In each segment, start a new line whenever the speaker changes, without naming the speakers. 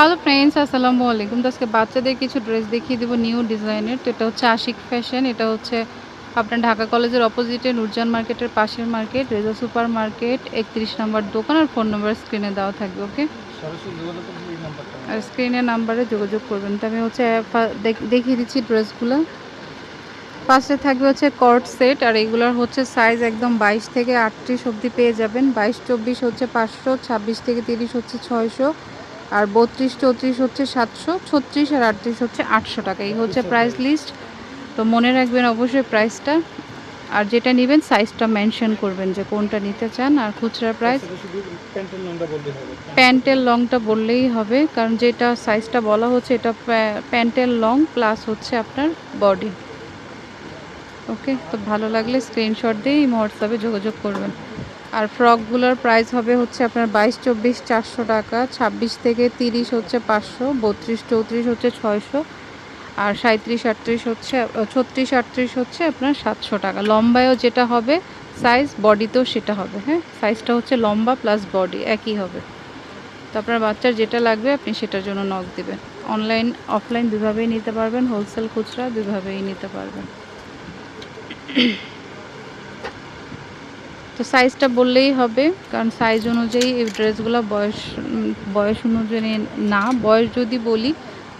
Hello friends আসসালামু আলাইকুম তো আজকে বাচ্চাদের কিছু ড্রেস দেখিয়ে দেবো নিউ ডিজাইনের তো এটা হচ্ছে আশিক ফ্যাশন এটা হচ্ছে আপনার ঢাকা কলেজের অপোজিটে নুরজান মার্কেটের পাশের মার্কেট রেজা সুপার মার্কেট একত্রিশ নাম্বার দোকান আর ফোন নাম্বার স্ক্রিনে দেওয়া থাকবে ওকে আর স্ক্রিনের নাম্বারে যোগাযোগ করবেন। তো আমি হচ্ছে দেখিয়ে দিচ্ছি ড্রেসগুলো পাশে থাকবে হচ্ছে কর্ড সেট আর এগুলোর হচ্ছে সাইজ একদম বাইশ থেকে আটত্রিশ অবধি পেয়ে যাবেন। বাইশ চব্বিশ হচ্ছে পাঁচশো ছাব্বিশ থেকে তিরিশ হচ্ছে ছয়শো। আর বত্রিশ চৌত্রিশ হচ্ছে সাতশো ছত্রিশ আর আটত্রিশ হচ্ছে আটশো টাকা। এই হচ্ছে প্রাইস লিস্ট তো মনে রাখবেন অবশ্যই প্রাইসটা আর যেটা নেবেন সাইজটা মেনশন করবেন যে কোনটা নিতে চান আর খুচরা প্রাইস
শুধু প্যান্টের
লংটা বললেই হবে। কারণ যেটা সাইজটা বলা হচ্ছে এটা প্যা- প্যান্টের লং প্লাস হচ্ছে আপনার বডি ওকে তো ভালো লাগলে স্ক্রিনশট দিয়ে হোয়াটসঅ্যাপে যোগাযোগ করবেন। আর ফ্রকগুলোর প্রাইস হবে হচ্ছে আপনার বাইশ, চব্বিশ, চারশো টাকা, ছাব্বিশ থেকে তিরিশ হচ্ছে পাঁচশো, বত্রিশ, চৌত্রিশ হচ্ছে ছয়শো, আর সাঁত্রিশ, আটত্রিশ হচ্ছে ছত্রিশ, আটত্রিশ হচ্ছে আপনার সাতশো টাকা। লম্বায়ও যেটা হবে সাইজ বডিতেও সেটা হবে হ্যাঁ? সাইজটা হচ্ছে লম্বা প্লাস বডি একই হবে। তো আপনার বাচ্চার যেটা লাগবে, আপনি সেটার জন্য নক দিবেন। অনলাইন অফলাইন দুভাবেই নিতে পারবেন হোলসেল খুচরা দুভাবেই নিতে পারবেন। তো সাইজটা বললেই হবে, কারণ সাইজ অনুযায়ী এই ড্রেসগুলো বয়স বয়স অনুযায়ী না, বয়স যদি বলি,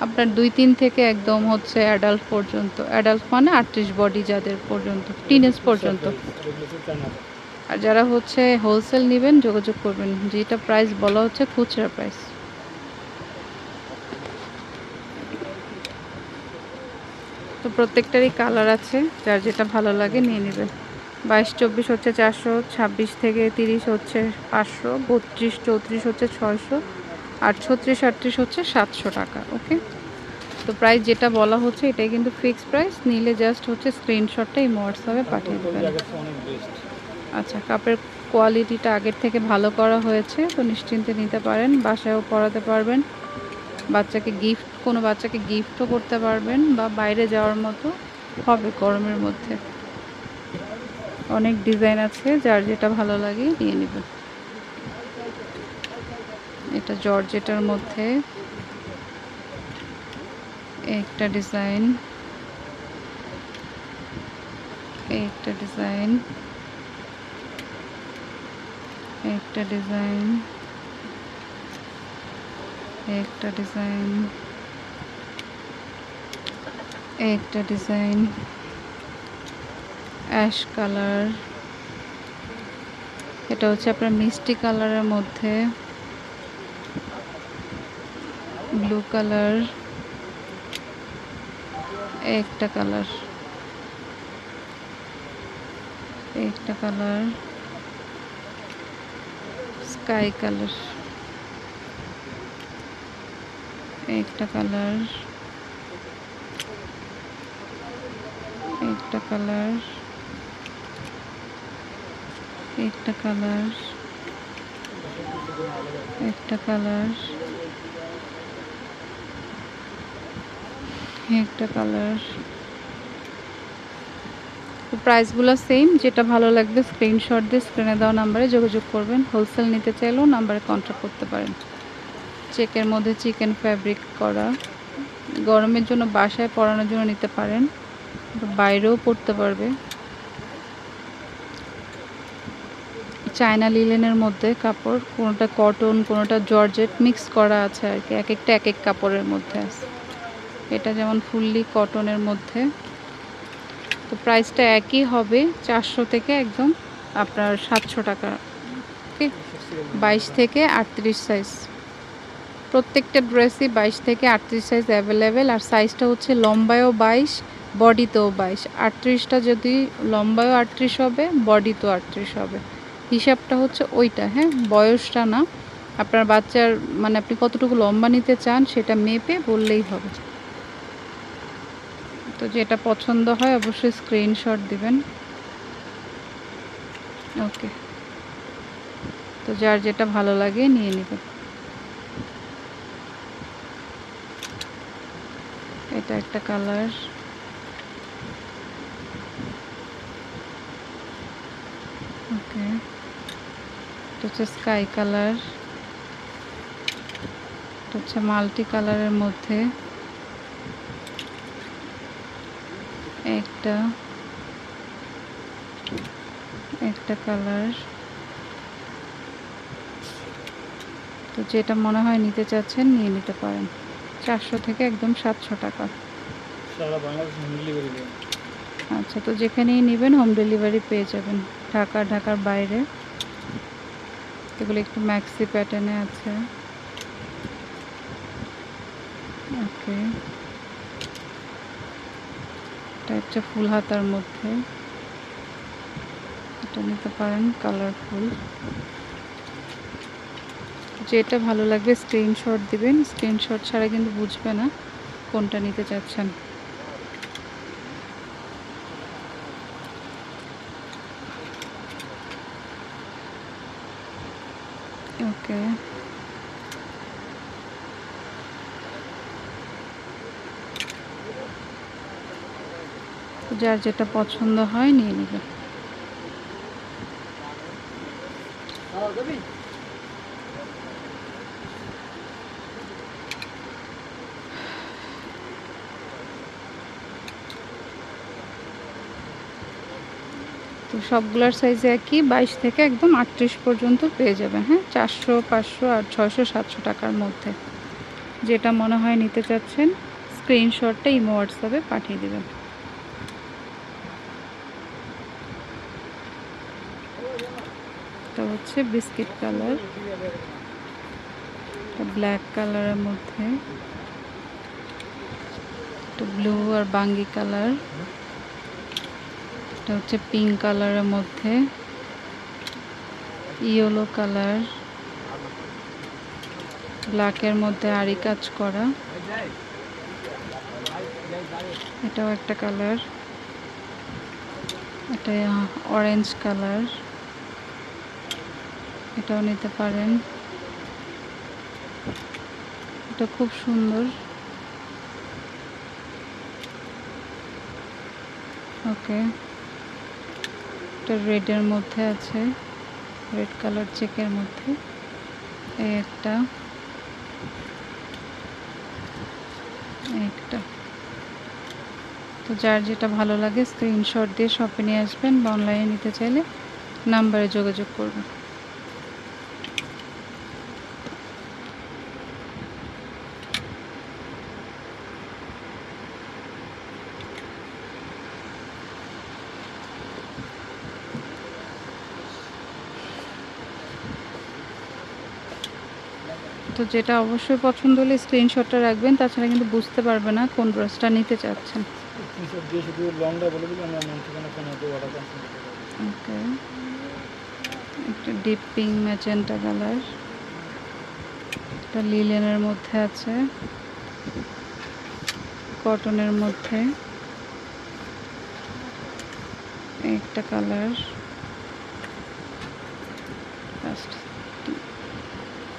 আপনার দুই তিন থেকে একদম হচ্ছে অ্যাডাল্ট পর্যন্ত অ্যাডাল্ট মানে আটত্রিশ বডি যাদের পর্যন্ত টিনেজ পর্যন্ত। আর যারা হচ্ছে হোলসেল নেবেন, যোগাযোগ করবেন, যেটা প্রাইস বলা হচ্ছে খুচরা প্রাইস তো প্রত্যেকটারই কালার আছে, যার যেটা ভালো লাগে নিয়ে নেবেন। বাইশ, চব্বিশ হচ্ছে চারশো, ছাব্বিশ থেকে তিরিশ হচ্ছে পাঁচশো, বত্রিশ, চৌত্রিশ হচ্ছে ছয়শো, আর ছত্রিশ, আটত্রিশ হচ্ছে সাতশো টাকা, ওকে? তো প্রাইস যেটা বলা হচ্ছে, এটাই কিন্তু ফিক্সড প্রাইস নিলে জাস্ট হচ্ছে স্ক্রিনশটটা এই হোয়াটসঅ্যাপে পাঠিয়ে দেবেন। আচ্ছা কাপের কোয়ালিটিটা আগের থেকে ভালো করা হয়েছে, তো নিশ্চিন্তে নিতে পারেন, বাসায়ও পরাতে পারবেন, বাচ্চাকে গিফট কোনো বাচ্চাকে গিফটও করতে পারবেন, বা বাইরে যাওয়ার মতো হবে গরমের মধ্যে। অনেক ডিজাইন আছে, যার যেটা ভালো লাগে নিয়ে নেবেন। এটা জর্জেটার মধ্যে একটা ডিজাইন একটা ডিজাইন একটা ডিজাইন একটা ডিজাইন একটা ডিজাইন। Ash colour. এটা হচ্ছে আপনার মিষ্টি কালারের মধ্যে। Blue colour. একটা কালার। একটা কালার। Sky colour. একটা কালার। একটা কালার। একটা কালার একটা কালার একটা কালার। প্রাইসগুলো সেম যেটা ভালো লাগবে স্ক্রিনশট দিয়ে স্ক্রিনে দেওয়া নাম্বারে যোগাযোগ করবেন। হোলসেল নিতে চাইলেও নাম্বারে কন্ট্যাক্ট করতে পারেন। চেকের মধ্যে চিকেন ফ্যাব্রিক করা। গরমের জন্য বাসায় পরানোর জন্য নিতে পারেন। বাইরেও পড়তে পারবে। চায়না লিলেনের মধ্যে কাপড়, কোনোটা কটন কোনোটা জর্জেট মিক্স করা আছে আর কি এক একটা এক এক কাপড়ের মধ্যে আছে। এটা যেমন ফুললি কটনের মধ্যে। তো প্রাইসটা একই হবে, চারশো থেকে একদম আপনার সাতশো টাকা, ওকে? বাইশ থেকে আটত্রিশ সাইজ প্রত্যেকটা ড্রেসই বাইশ থেকে আটত্রিশ সাইজ অ্যাভেলেবেল আর সাইজটা হচ্ছে লম্বায়ও বাইশ বডিতেও বাইশ। আটত্রিশটা যদি লম্বায়ও আটত্রিশ হবে বডিতেও আটত্রিশ হবে। হিসাবটা হচ্ছে ওইটা হ্যাঁ? বয়সটা না। আপনার বাচ্চার মানে আপনি কতটুকু লম্বা নিতে চান সেটা মেপে বললেই হবে। তো যেটা পছন্দ হয় অবশ্যই স্ক্রিনশট দিবেন। ওকে। তো যার যেটা ভালো লাগে নিয়ে নেবেন এটা একটা কালার ওকে। এটা হচ্ছে স্কাই কালার এটা হচ্ছে মাল্টি কালারের মধ্যে একটা একটা কালার। তো যেটা মনে হয় নিতে চাচ্ছেন নিয়ে নিতে পারেন। চারশো থেকে একদম সাতশো টাকা। আচ্ছা তো যেখানেই নেবেন হোম ডেলিভারি পেয়ে যাবেন। ঢাকা ঢাকার বাইরে। এগুলো একটু ম্যাক্সি প্যাটার্নে আছে। ওকে এটা হচ্ছে ফুল হাতার মধ্যে। এটা নিতে পারেন কালারফুল যেটা ভালো লাগবে স্ক্রিনশট দিবেন। স্ক্রিনশট ছাড়া কিন্তু বুঝবে না কোনটা নিতে চাচ্ছেন ওকে যার যেটা পছন্দ হয় নিয়ে নেবে। তো সবগুলোর সাইজ একই, বাইশ থেকে একদম আটত্রিশ পর্যন্ত পেয়ে যাবেন হ্যাঁ? চারশো, পাঁচশো আর ছয়শো, সাতশো টাকার মধ্যে। যেটা মনে হয় নিতে চাচ্ছেন স্ক্রিনশটটা ইমো হোয়াটসঅ্যাপে পাঠিয়ে দেবেন। হচ্ছে বিস্কিট কালার। ব্ল্যাক কালারের মধ্যে। ব্লু আর বাঙ্গি কালার। এটা হচ্ছে পিঙ্ক কালারের মধ্যে। Yellow colour. ব্ল্যাকের মধ্যে আড়ি কাজ করা। এটাও একটা কালার। এটা অরেঞ্জ কালার। এটাও নিতে পারেন। এটা খুব সুন্দর। ওকে। এটা রেডের মধ্যে আছে। রেড কালার চেকের মধ্যে। এই একটা। একটা। তো যার যেটা ভালো লাগে স্ক্রিনশট দিয়ে শপে নিয়ে আসবেন বা অনলাইনে নিতে চাইলে নাম্বারে যোগাযোগ করবেন। তো যেটা অবশ্যই পছন্দ হলে স্ক্রিনশটটা রাখবেন তাছাড়া কিন্তু বুঝতে পারবে না কোন ড্রেসটা নিতে চাচ্ছেন। ওকে একটা ডিপ পিঙ্ক ম্যাজেন্টা কালার একটা লিলেনের মধ্যে আছে। কটনের মধ্যে। একটা কালার লাস্ট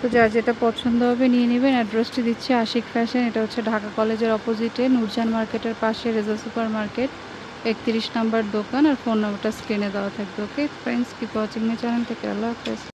তো যার যেটা পছন্দ হবে নিয়ে নেবেন। অ্যাড্রেসটি দিচ্ছি আশিক ফ্যাশন এটা হচ্ছে ঢাকা কলেজের অপোজিটে নূরজান মার্কেটের পাশে রেজা সুপার মার্কেট একত্রিশ নাম্বার দোকান আর ফোন নাম্বারটা স্ক্রিনে দেওয়া থাকবে okay friends keep watching my channel থেকে আল্লাহ হাফেজ।